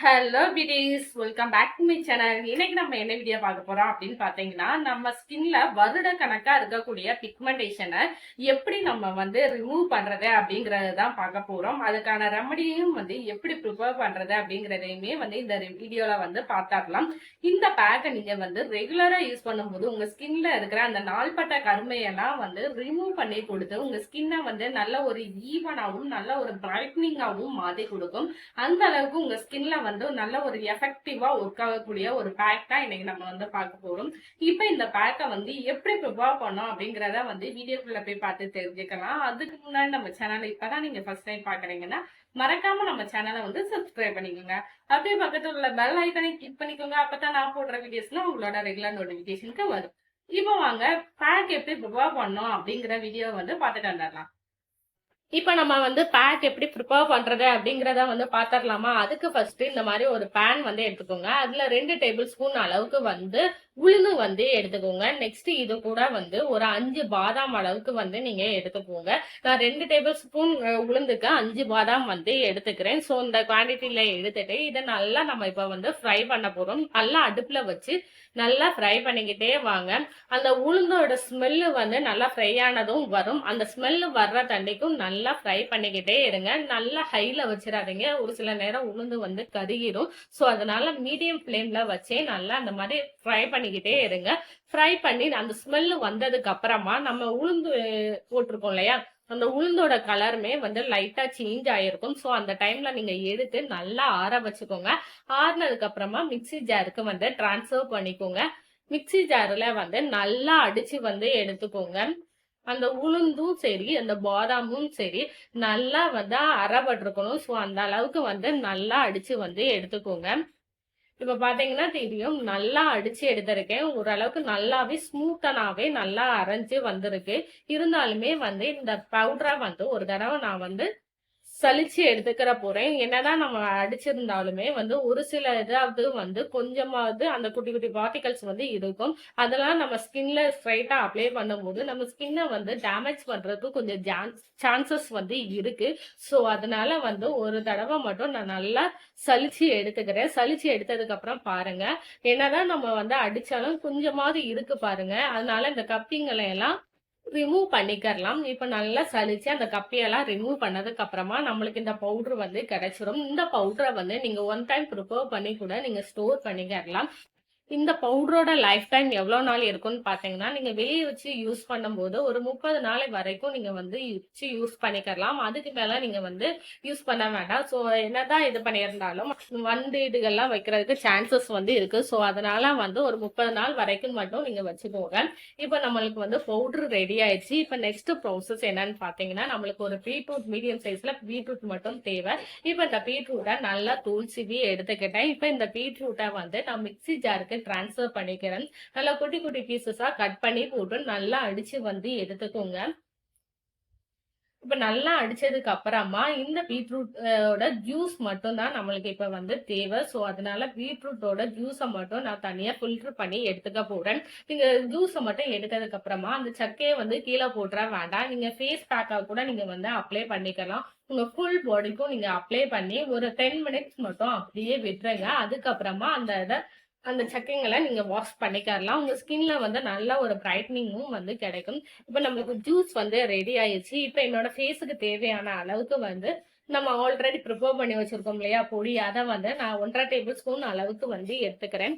Hello buddies welcome back to my channel இன்னைக்கு நம்ம என்ன வீடியோ பார்க்க போறோம் அப்படின்னு பார்த்தீங்கன்னா நம்ம ஸ்கின்ல வருட கணக்கா இருக்கக்கூடிய பிக்மெண்டேஷனை எப்படி நம்ம வந்து ரிமூவ் பண்றது அப்படிங்கறது தான் பார்க்க போறோம். அதுக்கான ரெமடியும் வந்து எப்படி ப்ரிப்பேர் பண்றது அப்படிங்கறதையுமே வந்து இந்த வீடியோல வந்து பார்த்தாக்கலாம் இந்த பேக்கை நீங்க வந்து ரெகுலரா யூஸ் பண்ணும்போது உங்க ஸ்கின்ல இருக்கிற அந்த நாள்பட்ட கருமையெல்லாம் வந்து ரிமூவ் பண்ணி கொடுத்து உங்க ஸ்கின்னை வந்து நல்ல ஒரு ஈவனாகவும் நல்ல ஒரு பிரைட்னிங்காகவும் மாத்தி கொடுக்கும். அந்த அளவுக்கு உங்க ஸ்கின்ல வந்து நல்ல ஒரு எஃபெக்டிவா ஒர்க் ஆகக்கூடிய ஒரு பேக் தான் இன்னைக்கு நம்ம வந்து பார்க்க போறோம். இப்போ இந்த பேக்கை வந்து எப்படி ப்ரிப்பேர் பண்ணோம் அப்படிங்கறத வந்து வீடியோக்குள்ள போய் பார்த்து தெரிஞ்சுக்கலாம். அதுக்கு முன்னாடி நம்ம சேனல் இப்பதான் நீங்க ஃபர்ஸ்ட் டைம் பாக்குறீங்கன்னா மறக்காம நம்ம சேனலை வந்து சப்ஸ்கிரைப் பண்ணிக்கோங்க. அப்படியே பக்கத்துல உள்ள பெல் ஐக்கனை கிளிக் பண்ணிக்கோங்க. அப்பதான் நான் போடுற வீடியோஸ்லாம் உங்களோட ரெகுலர் நோட்டிபிகேஷனுக்கு வரும். இப்போ வாங்க பேக் எப்படி ப்ரிப்பேர் பண்ணோம் அப்படிங்கிற வீடியோ வந்து பார்த்துட்டு வந்துடலாம். இப்போ நம்ம வந்து பேக் எப்படி ப்ரிப்பேர் பண்றது அப்படிங்கிறத வந்து பார்த்துடலாமா அதுக்கு ஃபர்ஸ்ட் இந்த மாதிரி ஒரு பேன் வந்து எடுத்துக்கோங்க. அதுல ரெண்டு டேபிள் ஸ்பூன் அளவுக்கு வந்து உளுந்து வந்து எடுத்துக்கோங்க. நெக்ஸ்ட் இது கூட வந்து ஒரு அஞ்சு பாதாம் அளவுக்கு வந்து நீங்க எடுத்துக்கோங்க. நான் ரெண்டு டேபிள் ஸ்பூன் உளுந்துக்கு அஞ்சு பாதாம் வந்து எடுத்துக்கிறேன். ஸோ இந்த குவான்டிட்டியில எடுத்துட்டு இதை நல்லா நம்ம இப்போ வந்து ஃப்ரை பண்ண போறோம். நல்லா அடுப்புல வச்சு நல்லா ஃப்ரை பண்ணிக்கிட்டே வாங்க. அந்த உளுந்தோட ஸ்மெல்லு வந்து நல்லா ஃப்ரை ஆனதும் வரும். அந்த ஸ்மெல்லு வர்ற தண்ணிக்கும் நல்லா நல்லா ஃப்ரை பண்ணிக்கிட்டே இருங்க. நல்லா ஹையில் வச்சிடாதீங்க. ஒரு சில நேரம் உளுந்து வந்து கருகிரும். ஸோ அதனால மீடியம் ஃப்ளேமில் வச்சே நல்லா அந்த மாதிரி ஃப்ரை பண்ணிக்கிட்டே இருங்க. ஃப்ரை பண்ணி அந்த ஸ்மெல்லு வந்ததுக்கு அப்புறமா நம்ம உளுந்து போட்டிருக்கோம் இல்லையா? அந்த உளுந்தோட கலருமே வந்து லைட்டா சேஞ்ச் ஆயிருக்கும். ஸோ அந்த டைம்ல நீங்க எடுத்து நல்லா ஆற வச்சுக்கோங்க. ஆறுனதுக்கு அப்புறமா மிக்சி ஜாருக்கு வந்து டிரான்ஸ்ஃபர் பண்ணிக்கோங்க. மிக்சி ஜாரில் வந்து நல்லா அடிச்சு வந்து எடுத்துக்கோங்க. அந்த உளுந்தும் சரி அந்த பாதாமும் சரி நல்லா வந்து அறப்பட்டிருக்கணும். ஸோ அந்த அளவுக்கு வந்து நல்லா அடிச்சு வந்து எடுத்துக்கோங்க. இப்ப பாத்தீங்கன்னா தெரியும் நல்லா அடிச்சு எடுத்திருக்கேன். ஓரளவுக்கு நல்லாவே ஸ்மூத்தனாவே நல்லா அரைஞ்சு வந்திருக்கு. இருந்தாலுமே வந்து இந்த பவுடரை வந்து ஒரு தடவை நான் வந்து சலிச்சு எடுத்துக்கிற போறேன். என்னதான் நம்ம அடிச்சிருந்தாலுமே வந்து ஒரு சில இதாவது வந்து கொஞ்சமாவது அந்த குட்டி குட்டி பார்ட்டிகல்ஸ் வந்து இருக்கும். அதெல்லாம் நம்ம ஸ்கின்ல ஸ்ட்ரைட்டா அப்ளை பண்ணும்போது நம்ம ஸ்கின்னை வந்து டேமேஜ் பண்றதுக்கு கொஞ்சம் சான்சஸ் வந்து இருக்கு. ஸோ அதனால வந்து ஒரு தடவை மட்டும் நான் நல்லா சலிச்சு எடுத்துக்கிறேன். சலிச்சு எடுத்ததுக்கு அப்புறம் பாருங்க. என்னதான் நம்ம வந்து அடிச்சாலும் கொஞ்சமாவது இருக்கு பாருங்க. அதனால இந்த கப்பிங்களை எல்லாம் ரிமூவ் பண்ணிக்கிறலாம். இப்போ நல்லா சலிச்சு அந்த கப்பியெல்லாம் ரிமூவ் பண்ணதுக்கு அப்புறமா நம்மளுக்கு இந்த பவுடர் வந்து கிடைச்சிரும். இந்த பவுடரை வந்து நீங்க ஒன் டைம் ப்ரிப்பேர் பண்ணி கூட நீங்க ஸ்டோர் பண்ணிக்கிறலாம். இந்த பவுடரோட லைஃப் டைம் எவ்வளோ நாள் இருக்கும்னு பார்த்தீங்கன்னா நீங்கள் வெளியே வச்சு யூஸ் பண்ணும்போது ஒரு முப்பது நாள் வரைக்கும் நீங்கள் வந்து வச்சு யூஸ் பண்ணிக்கலாம். அதுக்கு மேலே நீங்கள் வந்து யூஸ் பண்ண வேண்டாம். ஸோ என்னதான் இது பண்ணியிருந்தாலும் வண்டு இதுகள்லாம் வைக்கிறதுக்கு சான்சஸ் வந்து இருக்குது ஸோ அதனால வந்து ஒரு முப்பது நாள் வரைக்கும் மட்டும் நீங்கள் வச்சுக்கோங்க. இப்போ நம்மளுக்கு வந்து பவுட்ரு ரெடி ஆயிடுச்சு. இப்போ நெக்ஸ்ட் ப்ராசஸ் என்னன்னு பார்த்தீங்கன்னா நம்மளுக்கு ஒரு பீட்ரூட் மீடியம் சைஸில் பீட்ரூட் மட்டும் தேவை. இப்போ இந்த பீட்ரூட்டை நல்லா தூள் சிவி எடுத்துக்கிட்டேன். இப்போ இந்த பீட்ரூட்டை வந்து நான் மிக்சி ஜாருக்கு டிரான்ஸ்ஃபர் பண்ணிக்கிறேன். நல்லா குட்டி குட்டி பீசஸா கட் பண்ணி போட்டு நல்லா அடிச்சு வந்து எடுத்துக்கோங்க. இப்போ நல்லா அடிச்சதுக்கு அப்புறமா இந்த பீட்ரூட்டோட ஜூஸ் மட்டும் தான் நம்மளுக்கு இப்போ வந்து தேவை. ஸோ அதனால பீட்ரூட்டோட ஜூஸை மட்டும் நான் தனியா ஃபில்டர் பண்ணி எடுத்துக்க போறேன். நீங்க ஜூஸை மட்டும் எடுத்ததுக்கு அப்புறமா அந்த சக்கையை வந்து கீழே போட்டுற வேண்டாம். நீங்க ஃபேஸ் பேக்காக கூட நீங்க வந்து அப்ளை பண்ணிக்கலாம். உங்க ஃபுல் பாடிக்கும் நீங்க அப்ளை பண்ணி ஒரு டென் மினிட்ஸ் மட்டும் அப்படியே விட்டுருங்க. அதுக்கப்புறமா அந்த இதை அந்த சக்கைங்களை நீங்க வாஷ் பண்ணிக்கலாம் உங்க ஸ்கின்ல வந்து நல்ல ஒரு பிரைட்னிங்கும் வந்து கிடைக்கும். இப்போ நம்மளுக்கு ஜூஸ் வந்து ரெடி ஆயிடுச்சு இப்போ என்னோட ஃபேஸுக்கு தேவையான அளவுக்கு வந்து நம்ம ஆல்ரெடி ப்ரிப்பேர் பண்ணி வச்சிருக்கோம் இல்லையா? பொடி அதை வந்து நான் ஒன்றரை டேபிள் ஸ்பூன் அளவுக்கு வந்து எடுத்துக்கிறேன்.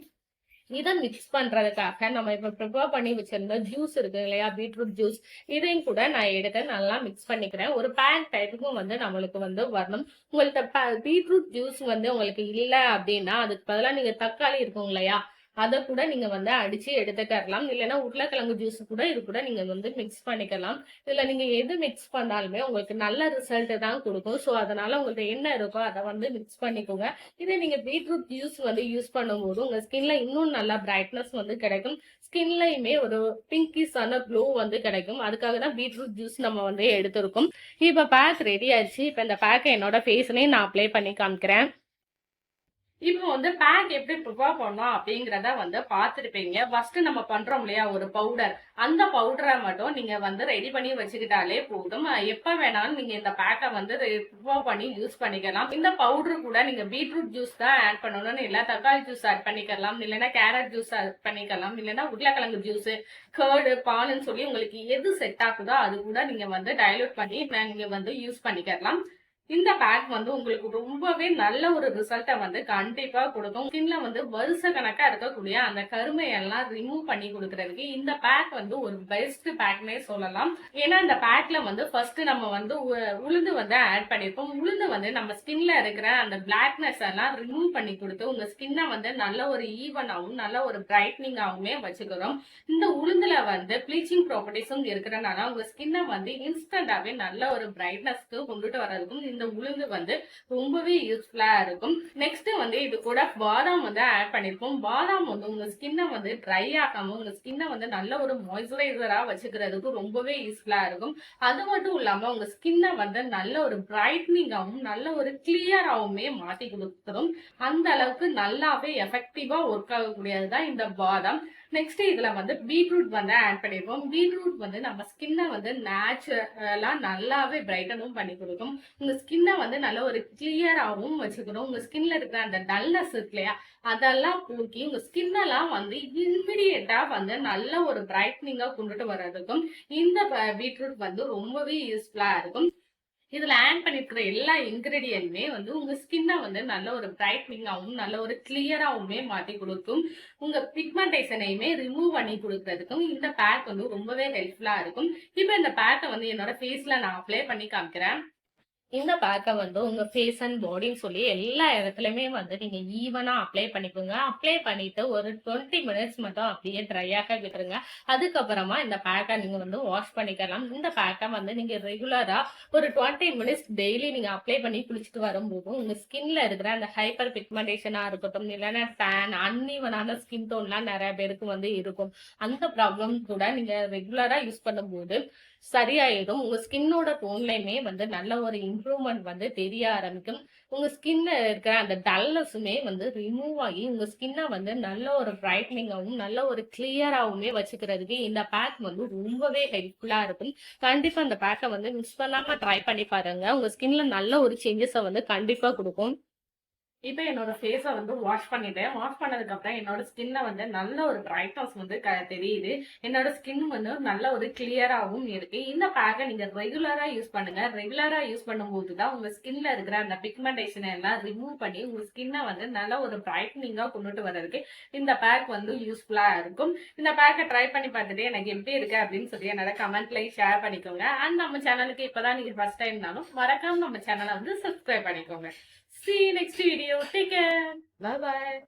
இதை மிக்ஸ் பண்றதுக்காக நம்ம இப்ப ப்ரிப்பேர் பண்ணி வச்சிருந்த ஜூஸ் இருக்கு இல்லையா? பீட்ரூட் ஜூஸ் இதையும் கூட நான் எடுத்து நல்லா மிக்ஸ் பண்ணிக்கிறேன். ஒரு பேன் டைப்புக்கும் வந்து நம்மளுக்கு வந்து வரணும். உங்கள்கிட்ட பீட்ரூட் ஜூஸ் வந்து உங்களுக்கு இல்லை அப்படின்னா அதுக்கு பதிலாக நீங்க தக்காளி இருக்கும் இல்லையா? அதை கூட நீங்க வந்து அடிச்சு எடுத்துக்கலாம் இல்லைன்னா உருளைக்கிழங்கு ஜூஸ் கூட இது கூட நீங்க வந்து மிக்ஸ் பண்ணிக்கலாம். இதுல நீங்க எது மிக்ஸ் பண்ணாலுமே உங்களுக்கு நல்ல ரிசல்ட் தான் கொடுக்கும். ஸோ அதனால உங்கள்ட்ட என்ன இருக்கோ அதை வந்து மிக்ஸ் பண்ணிக்கோங்க. இதே நீங்க பீட்ரூட் ஜூஸ் வந்து யூஸ் பண்ணும்போது உங்க ஸ்கின்ல இன்னும் நல்லா பிரைட்னஸ் வந்து கிடைக்கும். ஸ்கின்லயுமே ஒரு பிங்கிஸான க்ளோ வந்து கிடைக்கும். அதுக்காக தான் பீட்ரூட் ஜூஸ் நம்ம வந்து எடுத்திருக்கோம். இப்போ பேக் ரெடி ஆயிடுச்சு. இப்போ இந்த பேக்கை என்னோட ஃபேஸ்லேயும் நான் அப்ளை பண்ணி காமிக்கிறேன். இப்போ வந்து பேக் எப்படி ப்ரிப்பேர் பண்ணோம் அப்படிங்கிறத வந்து பார்த்துருப்பீங்க. ஃபர்ஸ்ட் நம்ம பண்றோம் இல்லையா? ஒரு பவுடர் அந்த பவுடரை மட்டும் நீங்க வந்து ரெடி பண்ணி வச்சுக்கிட்டாலே போதும். எப்ப வேணாலும் நீங்க இந்த பேக்கை வந்து ப்ரிப்பேர் பண்ணி யூஸ் பண்ணிக்கலாம். இந்த பவுடரு கூட நீங்க பீட்ரூட் ஜூஸ் தான் ஆட் பண்ணணும்னு இல்லை தக்காளி ஜூஸ் ஆட் பண்ணிக்கலாம் இல்லைன்னா கேரட் ஜூஸ் ஆட் பண்ணிக்கலாம் இல்லைன்னா உருளைக்கிழங்கு ஜூஸ் கேர்டு பாலுன்னு சொல்லி உங்களுக்கு எது செட் ஆகுதோ அது கூட நீங்க வந்து டைலூட் பண்ணி நீங்க வந்து யூஸ் பண்ணிக்கலாம். இந்த பேக் வந்து உங்களுக்கு ரொம்பவே நல்ல ஒரு ரிசல்ட்டை வந்து கண்டிப்பா கொடுக்கும். ஸ்கின்ல வந்து வருஷ கணக்கா இருக்கக்கூடிய அந்த கருமையெல்லாம் ரிமூவ் பண்ணி கொடுக்கறதுக்கு இந்த பேக் வந்து ஒரு பெஸ்ட் பேக்னே சொல்லலாம். ஏன்னா இந்த பேக்ல வந்து ஃபர்ஸ்ட் நம்ம வந்து உ- உளுந்து வந்து ஆட் பண்ணிருப்போம் உளுந்து வந்து நம்ம ஸ்கின்ல இருக்கிற அந்த பிளாக்னஸ் எல்லாம் ரிமூவ் பண்ணி கொடுத்து உங்க ஸ்கின்னை வந்து நல்ல ஒரு ஈவனாகவும் நல்ல ஒரு பிரைட்னிங்காகவுமே வச்சுக்கிறோம். இந்த உளுந்துல வந்து ப்ளீச்சிங் ப்ராப்பர்ட்டிஸும் இருக்கிறனால உங்க ஸ்கின்னை வந்து இன்ஸ்டன்டாவே நல்ல ஒரு பிரைட்னஸ்க்கு கொண்டுட்டு வர்றதுக்கும் இந்த உளுந்து வந்து ரொம்பவே யூஸ்ஃபுல்லா இருக்கும். நெக்ஸ்ட் வந்து இது கூட பாதாம் வந்து ஆட் பண்ணிருப்போம். பாதாம் வந்து உங்க ஸ்கின்னை வந்து ட்ரை ஆகாம உங்க ஸ்கின்னை வந்து நல்ல ஒரு மாய்ஸ்சரைசரா வச்சுக்கிறதுக்கு ரொம்பவே யூஸ்ஃபுல்லா இருக்கும். அது மட்டும் இல்லாம உங்க ஸ்கின்னை வந்து நல்ல ஒரு பிரைட்னிங்காகவும் நல்ல ஒரு கிளியராகவுமே மாத்தி கொடுத்துரும். அந்த அளவுக்கு நல்லாவே எஃபெக்டிவா ஒர்க் ஆகக்கூடியது தான் இந்த பாதாம். நெக்ஸ்ட் இதுல வந்து பீட்ரூட் வந்து ஆட் பண்ணிருப்போம் பீட்ரூட் வந்து நம்ம ஸ்கின்னை வந்து நேச்சுரலா நல்லாவே பிரைட்டனும் பண்ணி கொடுக்கும். உங்க ஸ்கின்னை வந்து நல்ல ஒரு கிளியராகவும் வச்சுக்கணும். உங்க ஸ்கின்ல இருக்கிற அந்த டல்னஸ் இருக்கு இல்லையா அதெல்லாம் போக்கி உங்க ஸ்கின்னெல்லாம் வந்து இம்மிடியட்டா வந்து நல்ல ஒரு பிரைட்னிங்கா கொண்டுட்டு வர்றதுக்கும் இந்த பீட்ரூட் வந்து ரொம்பவே யூஸ்ஃபுல்லா இருக்கும். இதுல ஆட் பண்ணிருக்கிற எல்லா இன்கிரீடியன்ட்மே வந்து உங்க ஸ்கின்னை வந்து நல்ல ஒரு பிரைட்னிங்காகவும் நல்ல ஒரு கிளியராகவுமே மாத்தி கொடுக்கும். உங்க பிக்மெண்டேஷனையுமே ரிமூவ் பண்ணி கொடுக்கறதுக்கும் இந்த பேக் வந்து ரொம்பவே ஹெல்ப்ஃபுல்லா இருக்கும். இப்போ இந்த பேக்கை வந்து என்னோட ஃபேஸ்ல நான் அப்ளை பண்ணி காமிக்கிறேன். இந்த பேக்கை வந்து உங்க ஃபேஸ் அண்ட் பாடின்னு சொல்லி எல்லா இடத்துலயுமே வந்து நீங்க ஈவனா அப்ளை பண்ணிக்கோங்க. அப்ளை பண்ணிட்டு ஒரு டுவெண்ட்டி மினிட்ஸ் மட்டும் அப்படியே ட்ரையாக விட்டுருங்க. அதுக்கப்புறமா இந்த பேக்கை நீங்க வந்து வாஷ் பண்ணிக்கலாம். இந்த பேக்கை வந்து நீங்க ரெகுலரா ஒரு டுவெண்ட்டி மினிட்ஸ் டெய்லி நீங்க அப்ளை பண்ணி குளிச்சுட்டு வரும்போது உங்க ஸ்கின்ல இருக்கிற அந்த ஹைப்பர் பிக்மெண்டேஷனா இருக்கட்டும் இல்லைன்னா டேன் அன்இவனான ஸ்கின் டோன்லாம் நிறைய பேருக்கு வந்து இருக்கும். அந்த ப்ராப்ளம் கூட நீங்க ரெகுலரா யூஸ் பண்ணும்போது சரியாயிடும். உங்க ஸ்கின்னோட டோன்லயுமே வந்து நல்ல ஒரு இம்ப்ரூவ்மெண்ட் வந்து தெரிய ஆரம்பிக்கும். உங்க ஸ்கின்ல இருக்கிற அந்த டல்னஸுமே வந்து ரிமூவ் ஆகி உங்க ஸ்கின்னை வந்து நல்ல ஒரு பிரைட்னிங்காகவும் நல்ல ஒரு கிளியராகவுமே வச்சுக்கிறதுக்கு இந்த பேக் வந்து ரொம்பவே ஹெல்ப்ஃபுல்லா இருக்கும். கண்டிப்பா அந்த பேக்கை வந்து மிஸ் பண்ணாம ட்ரை பண்ணி பாருங்க. உங்க ஸ்கின்ல நல்ல ஒரு சேஞ்சஸை வந்து கண்டிப்பா கொடுக்கும். இப்போ என்னோட ஃபேஸை வந்து வாஷ் பண்ணிட்டேன். வாஷ் பண்ணதுக்கு அப்புறம் என்னோட ஸ்கின்ல வந்து நல்ல ஒரு பிரைட்னஸ் வந்து க- தெரியுது. என்னோட ஸ்கின் வந்து நல்ல ஒரு கிளியராகவும் இருக்கு. இந்த பேக்கை நீங்க ரெகுலரா யூஸ் பண்ணுங்க. ரெகுலரா யூஸ் பண்ணும்போது தான் உங்க ஸ்கின்ல இருக்கிற அந்த பிக்மெண்டேஷனை எல்லாம் ரிமூவ் பண்ணி உங்க ஸ்கின்னை வந்து நல்ல ஒரு பிரைட்னிங்கா கொண்டுட்டு வர்றதுக்கு இந்த பேக் வந்து யூஸ்ஃபுல்லா இருக்கும். இந்த பேக்கை ட்ரை பண்ணி பார்த்துட்டு எனக்கு எப்படி இருக்கு அப்படின்னு சொல்லி என்னோட கமெண்ட்லயும் ஷேர் பண்ணிக்கோங்க. அண்ட் நம்ம சேனலுக்கு இப்பதான் நீங்க ஃபர்ஸ்ட் டைம்னாலும் மறக்காம நம்ம சேனலை வந்து சப்ஸ்கிரைப் பண்ணிக்கோங்க. See you next video. Take care. Bye bye